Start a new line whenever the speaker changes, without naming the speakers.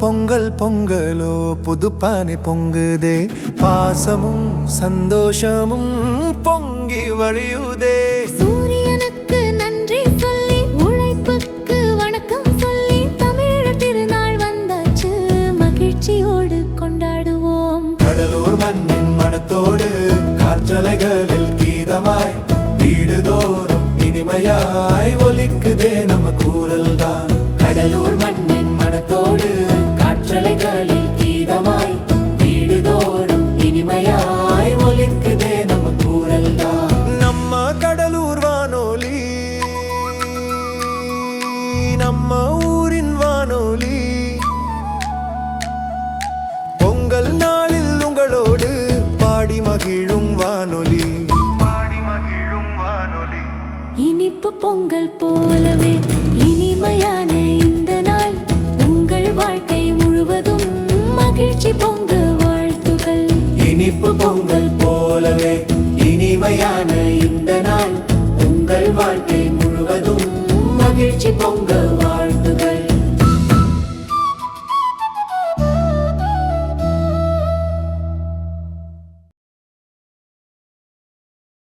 பொங்கலோ புதுப்பானை பொங்குதே. பாசமும் சந்தோஷமும் பொங்கி வழியுதே.
சூரியனுக்கு நன்றி சொல்லி உழைப்புக்கு வணக்கம் சொல்லி தமிழர் திருநாள் வந்தாச்சு. மகிழ்ச்சியோடு கொண்டாடுவோம்.
கடலூர் மண்ணின் மனத்தோடு காற்றலைகளில் கீதமாய் வீடுதோறும் இனிமையாய் ஒலிக்குதே நம்ம கூறல்
நம்ம
ஊரின் வானொலி. பொங்கல் நாளில் உங்களோடு பாடி மகிழும் வானொலி. பாடி மகிழும் வானொலி
இனிப்பு பொங்கல் போலவே இனிமையான இந்த நாள். உங்கள் வாழ்க்கை முழுவதும் மகிழ்ச்சி பொங்க வாழ்த்துகள்.
இனிப்பு பொங்கல் போலவே இனிமையான இந்த நாள். உங்கள் வாழ்க்கை முழுவதும் மகிழ்ச்சி பொங்கல் வாழ்த்துகள்